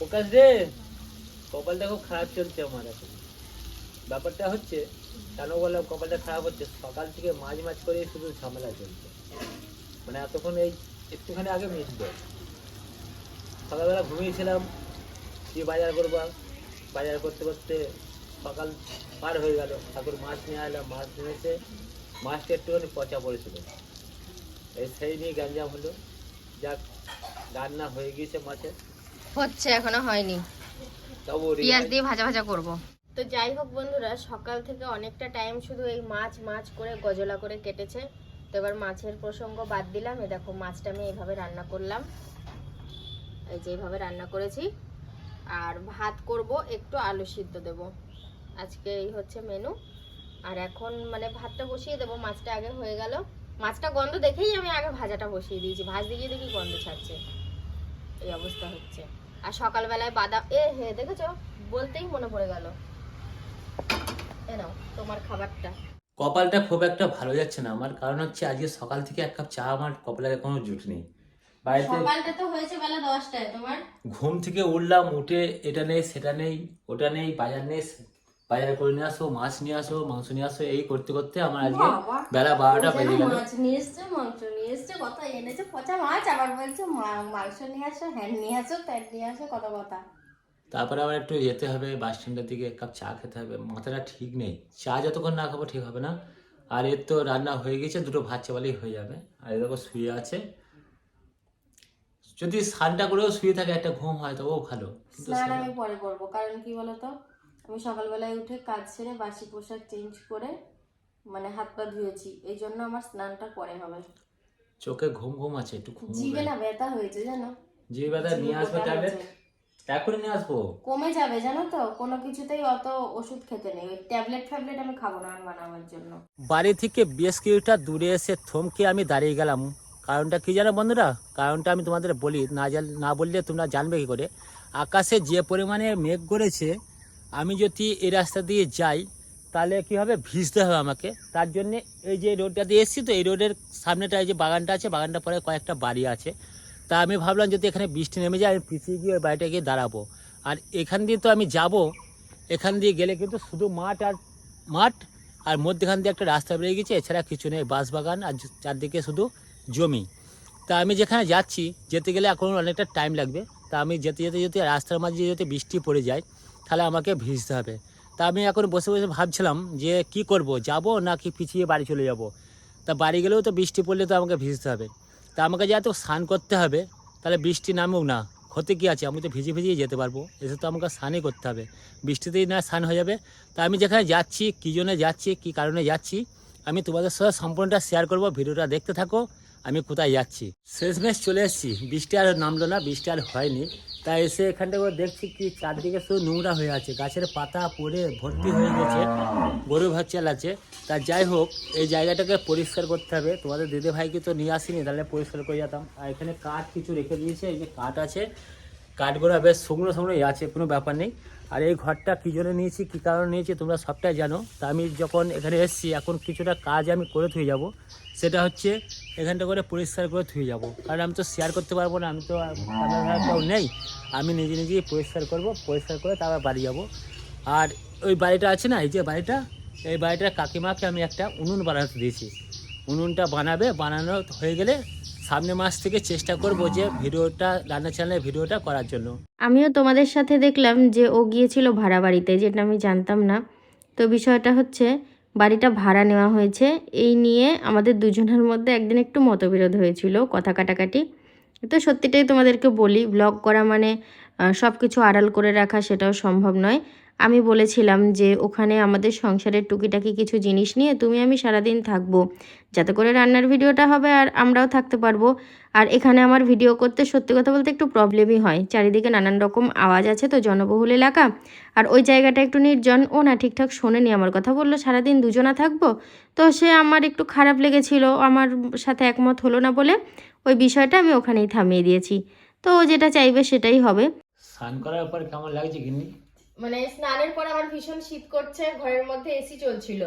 প্রকাশ রে, কপালটা খুব খারাপ চলছে আমার এখন। ব্যাপারটা হচ্ছে, কেন বললাম কপালটা খারাপ হচ্ছে? সকাল থেকে মাঝ মাঝ করে শুধু ঝামেলা চলছে। মানে এতক্ষণ এই একটুখানি আগে মিশবে সকালবেলা ঘুমিয়েছিলাম কি বাজার করবা বাজার করতে করতে সকাল পার হয়ে গেল। ঠাকুর মাছ নিয়ে এলাম, মাছ নিয়েছে মাছটা একটুখানি পচা পড়েছিল। এই সেই নিয়ে গ্যাঞ্জাম হলো। যাক, রান্না হয়ে গিয়েছে মাছের। হচ্ছে এখনও হয়নি। পেঁয়াজ দিয়ে ভাজা ভাজা করব। তো যাই হোক বন্ধুরা সকাল থেকে অনেকটা টাইম শুধু এই মাছ মাছ করে গজলা করে কেটেছে। তো এবার মাছের প্রসঙ্গ বাদ দিলাম। এ দেখো মাছটা আমি এইভাবে রান্না করলাম। এই যে এইভাবে রান্না করেছি। আর ভাত করব একটু আলু সিদ্ধ দেব। আজকে এই হচ্ছে মেনু আর এখন মানে ভাতটা বসিয়ে দেবো মাছটা আগে হয়ে গেল। মাছটা গন্ধ দেখেই আমি আগে ভাজাটা বসিয়ে দিয়েছি। ভাজ দিয়ে দেখি গন্ধ ছাড়ছে। এই অবস্থা হচ্ছে। আর সকালবেলায় বাদাম এ হে দেখেছ? বলতেই মনে পড়ে গেল। এ নাও তোমার খাবারটা। কপালটা খুব একটা ভালো যাচ্ছে না। আমার কারণ হচ্ছে আজকে সকাল থেকে এক কাপ চা আমার কপালের কোনো জুট নেই। বাড়িতে সকালটা তো হয়েছে বেলা দশটায় তোমার? ঘুম থেকে উঠলাম উঠে এটা নেই সেটা নেই ওটা নেই বাজার নেই বাজার করে নিয়ে আসো মাছ নিয়ে আসো মাংস নিয়ে আসো এই করতে করতে আমার আজকে বেলা বারোটা বেজে গেল। মাছ নিয়ে এসছে মাংস নিয়ে এসছে কত এনেছে পচা মাছ আবার বলছে মাংস নিয়ে আসো হ্যাঁ নিয়ে আসো প্যাট নিয়ে আসো কত কথা। তারপরে আবার একটু যেতে হবে বাস স্ট্যান্ডের দিকে এক কাপ চা খেতে হবে মাথাটা ঠিক নেই। চা যতক্ষণ না খাব ঠিক হবে না। আর এর তো রান্না হয়ে গেছে দুটো ভাত চাপালেই হয়ে যাবে। আর এরকম শুয়ে আছে। যদি স্নানটা করেও শুয়ে থাকে একটা ঘুম হয় তবুও ভালো। স্নান আমি পরে করব কারণ কি বলতো? আমি সকালবেলায় উঠে কাজ সেরে বাসি পোশাক চেঞ্জ করে মানে হাত পা ধুয়েছি। এই জন্য আমার স্নানটা পরে হবে। চোখে ঘুম ঘুম আছে একটু ঘুম জিভে না ব্যথা হয়েছে জানো? যে ব্যথা নিয়ে আসবে জিভে ট্যাবলেট। এখনই নিয়ে আসব? কমে যাবে জানো তো? কোনো কিছুতেই অত ওষুধ খেতে নেই। ট্যাবলেট ফ্যাবলেট আমি খাব না বানাবার জন্য। বাড়ি থেকে বেশ কিছুটা দূরে এসে থমকে আমি দাঁড়িয়ে গেলাম। কারণটা কি জানো বন্ধুরা? কারণটা আমি তোমাদের বলি না জান না বললে তোমরা জানবে কি করে? আকাশে যে পরিমাণে মেঘ করেছে আমি যদি এই রাস্তা দিয়ে যাই, তাহলে কি হবে? ভিজতে হবে আমাকে। তার জন্য এই যে রোডটা দিয়ে এসেছি তো, এই রোডের সামনেটা এই যে বাগানটা আছে বাগানটা পরে কয়েকটা বাড়ি আছে। তা আমি ভাবলাম যদি এখানে বৃষ্টি নেমে যায়, আমি পিছিয়ে গিয়ে ওই বাড়িটা গিয়ে দাঁড়াবো। আর এখান দিয়ে তো আমি যাব, এখান দিয়ে গেলে কিন্তু শুধু মাঠ আর মাঠ, আর মধ্যেখান দিয়ে একটা রাস্তা বেরিয়ে গেছে। এছাড়া কিছু নেই বাঁশ বাগান আর চারদিকে শুধু জমি। তা আমি যেখানে যাচ্ছি, যেতে গেলে এখন অনেকটা টাইম লাগবে। তা আমি যেতে যেতে যেতে রাস্তার মাঝে যদি বৃষ্টি পড়ে যায় তাহলে আমাকে ভিজতে হবে। তা আমি এখন বসে বসে ভাবছিলাম যে কি করব, যাব নাকি পিছিয়ে বাড়ি চলে যাব? তা বাড়ি গেলেও তো বৃষ্টি পড়লে তো আমাকে ভিজতে হবে। তা আমাকে যেহেতু স্নান করতে হবে, তাহলে বৃষ্টি নামুক না। ক্ষতি কী আছে? আমি তো ভিজে ভিজিয়ে যেতে পারব। এসে তো আমাকে স্নানই করতে হবে। বৃষ্টিতেই না স্নান হয়ে যাবে। তা আমি যেখানে যাচ্ছি, কী জন্য যাচ্ছি, কী কারণে যাচ্ছি, আমি তোমাদের সাথে সম্পূর্ণটা শেয়ার করব। ভিডিওটা দেখতে থাকো। আমি কোথায় যাচ্ছি? শেষমেশ চলে এসেছি। বৃষ্টি আর নামলো না, বৃষ্টি আর হয়নি। তাই এসে এখানটা করে দেখছি কি চারদিকে শুধু নোংরা হয়ে আছে। গাছের পাতা পড়ে, ভর্তি হয়ে গেছে, গরু ভাত চালাচ্ছে তা যাই হোক, এই জায়গাটাকে পরিষ্কার করতে হবে। তোমাদের দিদিভাইকে তো নিয়ে আসিনি, তাহলে পরিষ্কার করে যেতাম। আর এখানে কাঠ কিছু রেখে দিয়েছে, এই যে কাঠ আছে কাঠগুলো বেশ শুকনো শুকনোই আছে, কোনো ব্যাপার নেই। আর এই ঘরটা কী জন্য নিয়েছি, কী কারণে নিয়েছি, তোমরা সবটাই জানো। তা আমি যখন এখানে এসেছি, এখন কিছুটা কাজ আমি করে থুয়ে যাব। সেটা হচ্ছে এখানটা করে পরিষ্কার করে থুয়ে যাব। কারণ আমি তো শেয়ার করতে পারব না, আমি তো কেউ নেই। আমি নিজে নিজেই পরিষ্কার করব, পরিষ্কার করে তারপর বাড়ি যাব। আর ওই বাড়িটা আছে না, এই যে বাড়িটা, এই বাড়িটার কাকিমাকে আমি একটা উনুন বানাতে দিয়েছি। উনুনটা বানাবে, বানানো হয়ে গেলে সামনে মাস থেকে চেষ্টা করব যে ভিডিওটা, রান্না চ্যানেলের ভিডিওটা করার জন্য। আমিও তোমাদের সাথে দেখলাম যে ও গিয়েছিল ভাড়া বাড়িতে, যেটা আমি জানতাম না। তো বিষয়টা হচ্ছে, বাড়িটা ভাড়া নেওয়া হয়েছে। এই নিয়ে আমাদের দুজনের মধ্যে একদিন একটু মতবিরোধ হয়েছিল, কথা কাটাকাটি। তো সত্যিটাই তোমাদেরকে বলি ব্লগ করা মানে সব কিছু আড়াল করে রাখা সেটাও সম্ভব নয়। আমি বলেছিলাম যে ওখানে আমাদের সংসারের টুকিটাকি কিছু জিনিস নিয়ে তুমি আমি সারাদিন থাকব। যাতে করে রান্নার ভিডিওটা হবে আর আমরাও থাকতে পারব। আর এখানে আমার ভিডিও করতে সত্যি কথা বলতে একটু প্রবলেমই হয়। চারিদিকে নানান রকম আওয়াজ আছে তো জনবহুল এলাকা। আর ওই জায়গাটা একটু নির্জন। ও না ঠিকঠাক শোনেনি, আমার কথা বলল, সারাদিন দুজনা থাকব? তো সে আমার একটু খারাপ লেগেছিল। আমার সাথে একমত হলো না বলে ওই বিষয়টা আমি ওখানেই থামিয়ে দিয়েছি। তো ও যেটা চাইবে সেটাই হবে। স্নান করার পর কেমন লাগছে গিন্নি? মানে স্নানের পর আমার ভীষণ শীত করছে, ঘরের মধ্যে এসি চলছিল।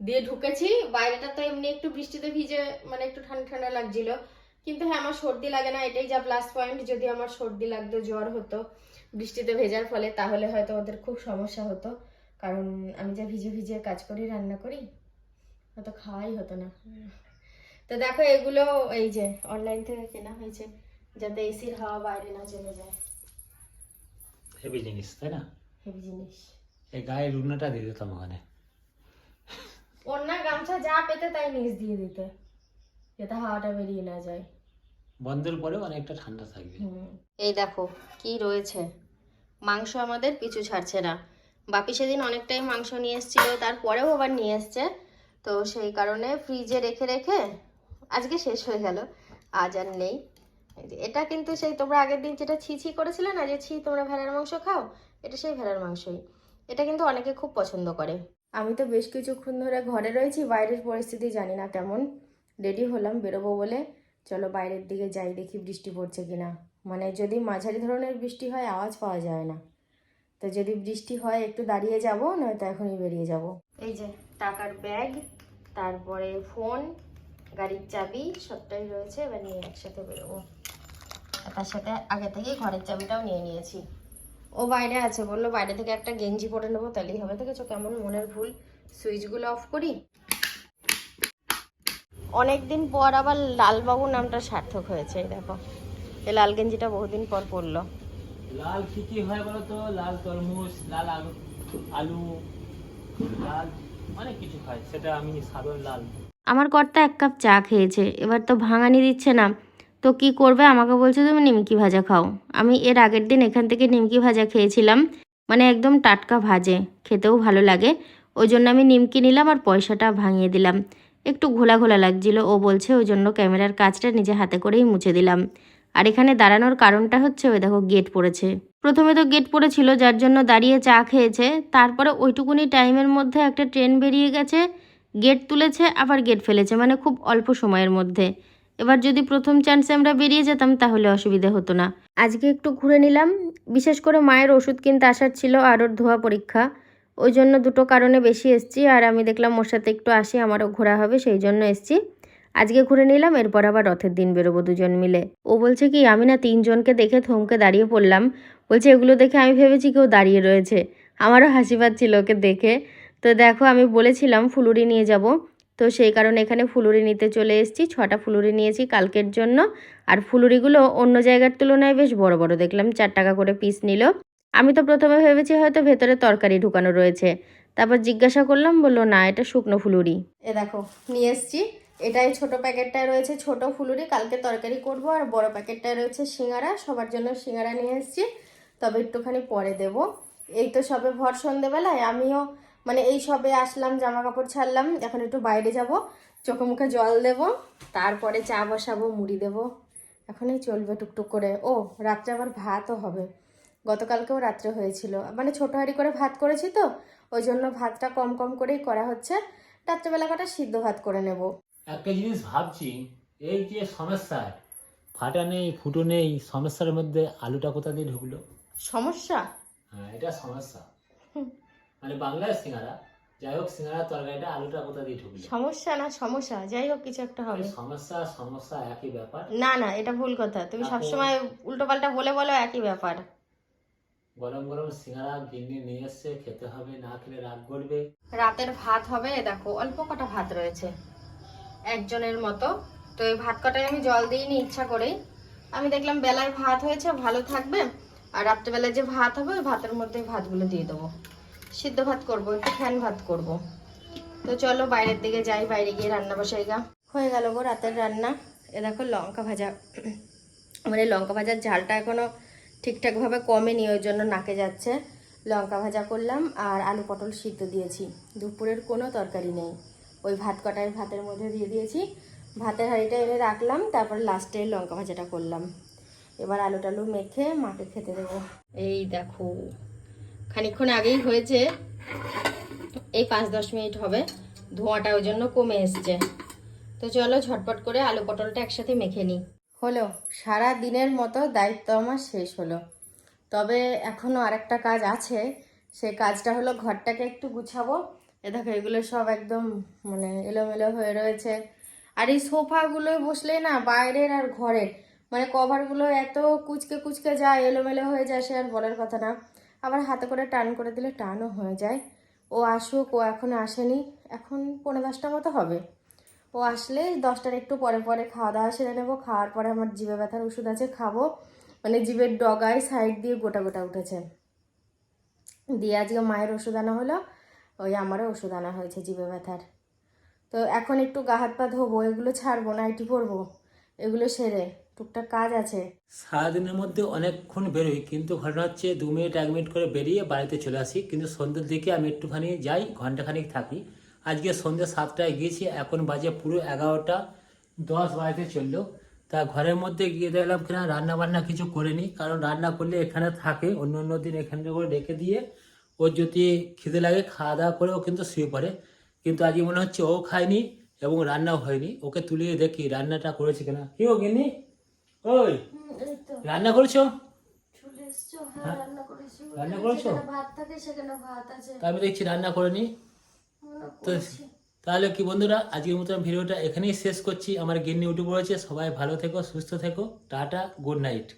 দিয়ে ঢুকেছি, বাইরেটা তো এমনি একটু বৃষ্টিতে ভিজে মানে একটু ঠান্ডা ঠান্ডা লাগছিল। কিন্তু হ্যাঁ আমার সর্দি লাগে না, এটাই যা প্লাস পয়েন্ট যদি আমার সর্দি লাগতো, জ্বর হতো, বৃষ্টিতে ভেজার ফলে, তাহলে হয়তো ওদের খুব সমস্যা হতো। কারণ আমি যা ভিজে ভিজে কাজ করি, রান্না করি, হয়তো খাওয়াই হতো না। তো দেখো, এগুলো এই যে অনলাইন থেকে কেনা হয়েছে, যাতে এসির হাওয়া বাইরে না চলে যায়। হেভি জিনিস, তাই না? হেভি জিনিস। এই গায়ের রুনাটা দিয়ে দিতাম ওখানে। অন্য গামছা যা পেতে তাই নিচ দিয়ে দিতে। যাতে হাওয়াটা বেরিয়ে না যায়। বন্ধের পরেও অনেকটা ঠান্ডা থাকবে। এই দেখো কি রয়েছে। মাংস আমাদের পিছু ছাড়ছে না। বাপি সেদিন অনেকটাই মাংস নিয়ে এসেছিল তারপরেও আবার নিয়ে এসছে। তো সেই কারণে ফ্রিজে রেখে রেখে আজকে শেষ হয়ে গেল। আজ আর নেই। এটা কিন্তু সেই তোমরা আগের দিন যেটা ছি ছি করেছিলে না যে ছি তোমরা ভেড়ার মাংস খাও এটা সেই ভেড়ার মাংসই। এটা কিন্তু অনেকে খুব পছন্দ করে। আমি তো বেশ কিছুক্ষণ ধরে ঘরে রয়েছি বাইরের পরিস্থিতি জানি না কেমন। রেডি হলাম বেরোবো বলে। চলো বাইরের দিকে যাই দেখি বৃষ্টি পড়ছে কিনা। মানে যদি মাঝারি ধরনের বৃষ্টি হয় আওয়াজ পাওয়া যায় না। তো যদি বৃষ্টি হয় একটু দাঁড়িয়ে যাব নয়তো এখনই বেরিয়ে যাব। এই যে টাকার ব্যাগ তারপরে ফোন গাড়ির চাবি সবটাই রয়েছে। এবার নিয়ে একসাথে বেরোবো। তার সাথে আগে থেকেই ঘরের চাবিটাও নিয়ে নিয়েছি। ও বাইরে আছে বলল বাইরে থেকে একটা গেঞ্জি পরে নেব তাহলেই হবে দেখেছ কেমন মনের ভুল? সুইচগুলো অফ করি? অনেকদিন পর আবার লালবাবু নামটা সার্থক হয়েছে এই দেখো। এই লাল গেঞ্জিটা বহুদিন পর পরলো। লাল কি কি হয় বলো তো লাল তরমুজ লাল আলু আলু লাল অনেক কিছু খায় সেটা আমি সাধারণ লাল। আমার কর্তা এক কাপ চা খেয়েছে এবার তো ভাঙানি দিচ্ছে না। তো কি করবে? আমাকে বলছে, তুমি নিমকি ভাজা খাও। আমি এর আগের দিন এখান থেকে নিমকি ভাজা খেয়েছিলাম। মানে একদম টাটকা ভাজে, খেতেও ভালো লাগে। ওই জন্য আমি নিমকি নিলাম আর পয়সাটা ভাঙিয়ে দিলাম। একটু ঘোলা ঘোলা লাগছিল। ও বলছে, ওই জন্য ক্যামেরার কাজটা নিজে হাতে করেই মুছে দিলাম। আর এখানে দাঁড়ানোর কারণটা হচ্ছে, ওই দেখো গেট পড়েছে। প্রথমে তো গেট পড়েছিল, যার জন্য দাঁড়িয়ে চা খেয়েছে। তারপরে ওইটুকুনি টাইমের মধ্যে একটা ট্রেন বেরিয়ে গেছে। গেট তুলেছে, আবার গেট ফেলেছে। মানে খুব অল্প সময়ের মধ্যে। এবার যদি প্রথম চান্সে আমরা বেরিয়ে যেতাম, তাহলে অসুবিধে হতো না। আজকে একটু ঘুরে নিলাম। বিশেষ করে মায়ের ওষুধ কিনতে আসার ছিল আর ওর ধোয়া পরীক্ষা। ওই জন্য দুটো কারণে বেশি এসছি, আর আমি দেখলাম ওর সাথে একটু আসি, আমারও ঘোরা হবে, সেই জন্য এসছি। আজকে ঘুরে নিলাম, এরপর আবার রথের দিন বেরোবো দুজন মিলে। ও বলছে কি, আমি না তিনজনকে দেখে থমকে দাঁড়িয়ে পড়লাম। বলছে, এগুলো দেখে আমি ভেবেছি কেউ দাঁড়িয়ে রয়েছে। আমারও হাসি পাচ্ছিল ওকে দেখে। তো দেখো, আমি বলেছিলাম, ফুলুরি নিয়ে যাব। তো সেই কারণে এখানে ফুলুরি নিতে চলে এসেছি। ছটা ফুলুরি নিয়েছি কালকের জন্য। আর ফুলুরিগুলো অন্য জায়গার তুলনায় বেশ বড় বড়। দেখলাম চার টাকা করে পিস নিল। আমি তো প্রথমে ভেবেছি হয়তো ভেতরে তরকারি ঢুকানো রয়েছে। তারপর জিজ্ঞাসা করলাম, বলল, না, এটা শুকনো ফুলুরি। এ দেখো, নিয়ে এসেছি। এটাই ছোট প্যাকেটটায় রয়েছে ছোট ফুলুরি। কালকে তরকারি করব। আর বড় প্যাকেটটায় রয়েছে সিঙ্গারা। সবার জন্য সিঙ্গারা নিয়ে এসেছি। তবে একটুখানি পরে দেব। এই তো সবে ভর সন্ধেবেলায়। আমিও মানে এই সবে আসলাম জামা কাপড় ছাড়লাম। এখন একটু বাইরে যাব চোখে মুখে জল দেব তারপরে চা বসাবো মুড়ি দেব। এখনই চলবে টুকটুক করে। ও রাত্রে আবার ভাতও হবে। গতকালকেও রাত্রে হয়েছিল। মানে ছোটো হাঁড়ি করে ভাত করেছি তো ওই জন্য ভাতটা কম কম করেই করা হচ্ছে। রাত্রেবেলা কটা সিদ্ধ ভাত করে নেব। একটা জিনিস ভাবছি এই যে সমস্যা ফাটা নেই ফুটো নেই সমস্যার মধ্যে আলুটা কোথা দিয়ে ঢুকলো? সমস্যা? হ্যাঁ এটা সমস্যা। মানে বাংলায় সিঙ্গারা। যাই হোক সিঙ্গারা তরকারিটা আলুটা কোথা দিয়ে ঢুকলো? সমস্যা না সমস্যা। যাই হোক কিছু একটা হবে। সমস্যা সমস্যা একই ব্যাপার। না না এটা ভুল কথা। তুমি সবসময় উল্টোপাল্টা বলে বলো একই ব্যাপার। গরম গরম সিঙ্গারা গিন্নি নিয়ে এসছে খেতে হবে না খেলে রাগ করবে। রাতের ভাত হবে দেখো অল্প কটা ভাত রয়েছে। একজনের মতো। তো এই ভাত কটায় আমি জল দিইনি ইচ্ছা করেই। আমি দেখলাম বেলায় ভাত হয়েছে ভালো থাকবে। আর রাত্রেবেলায় যে ভাত হবে ওই ভাতের মধ্যে ভাতগুলো দিয়ে দেবো। সিদ্ধ ভাত করব, একটু ফ্যান ভাত করব। তো চলো বাইরের দিকে যাই, বাইরে গিয়ে রান্না বসাই গা। হয়ে গেল গো রাতের রান্না। এ দেখো লঙ্কা ভাজা। মানে লঙ্কা ভাজার ঝালটা এখনও ঠিকঠাকভাবে কমেনি, ওই জন্য নাকে যাচ্ছে। লঙ্কা ভাজা করলাম আর আলু পটল সিদ্ধ দিয়েছি। দুপুরের কোনো তরকারি নেই। ওই ভাত কটায় ভাতের মধ্যে দিয়ে দিয়েছি। ভাতের হাঁড়িটা এনে রাখলাম, তারপর লাস্টে লঙ্কা ভাজাটা করলাম। এবার আলু টালু মেখে মাকে খেতে দেবো। এই দেখো। খানিকক্ষণ আগেই হয়েছে। এই পাঁচ দশ মিনিট হবে। ধোঁয়াটা ওই জন্য কমে এসছে। তো চলো ঝটপট করে আলু পটলটা একসাথে মেখে নিই। হলো, সারা দিনের মতো দায়িত্ব আমার শেষ হলো। তবে এখনও আরেকটা কাজ আছে। সে কাজটা হলো ঘরটাকে একটু গুছাবো। এ দেখো, এগুলো সব একদম মানে এলোমেলো হয়ে রয়েছে। আর এই সোফাগুলো বসলে না বাইরের আর ঘরের মানে কভারগুলো এত কুচকে কুচকে যায়, এলোমেলো হয়ে যায়, সে আর বলার কথা না। আবার হাতে করে টান করে দিলে টানও হয়ে যায়। ও আসুক, ও এখন আসেনি, এখন পনেরো দশটা মতো হবে। ও আসলে দশটার একটু পরে পরে খাওয়া দাওয়া সেরে নেব, খাওয়ার পরে আমার জিভে ব্যথার ওষুধ আছে, খাব। মানে জিভের ডগায় সাইড দিয়ে গোটা গোটা উঠেছে। দিয়ে আজকে মায়ের ওষুধ আনা হলো, ওই আমারও ওষুধ আনা হয়েছে জিভে ব্যথার। তো এখন একটু গা হাত পা ধোবো, এগুলো ছাড়বো, নাইটি পরবো, এগুলো সেরে টুকটাক কাজ আছে। সারাদিনের মধ্যে অনেকক্ষণ বেরোই, কিন্তু ঘটনা হচ্ছে দু মিনিট, এক মিনিট করে বেরিয়ে বাড়িতে চলে আসি। কিন্তু সন্ধ্যের দিকে আমি একটুখানি যাই, ঘন্টাখানিক থাকি। আজকে সন্ধ্যে সাতটায় গিয়েছি, এখন বাজে পুরো এগারোটা দশ বাড়িতে চলল। তা ঘরের মধ্যে গিয়ে দেখলাম কিনা রান্না বান্না কিছু করিনি, কারণ রান্না করলে এখানে থাকে, অন্য অন্য দিন এখানে করে রেখে দিয়ে ওর যদি খিদে লাগে খাওয়া দাওয়া করে ও কিন্তু শুয়ে পড়ে। কিন্তু আজকে মনে হচ্ছে ও খায়নি এবং রান্নাও হয়নি। ওকে তুলিয়ে দেখি রান্নাটা করেছে কিনা। কি ও গিনি ওই রান্না করেছ? এসছো হ্যাঁ, রান্না করেছ। আমি দেখছি রান্না করিনি। তো তাহলে কি বন্ধুরা আজকের মতো ভিডিওটা এখানেই শেষ করছি। আমার গিন্নি উঠে পড়েছে। সবাই ভালো থেকো সুস্থ থেকো। Tata good night.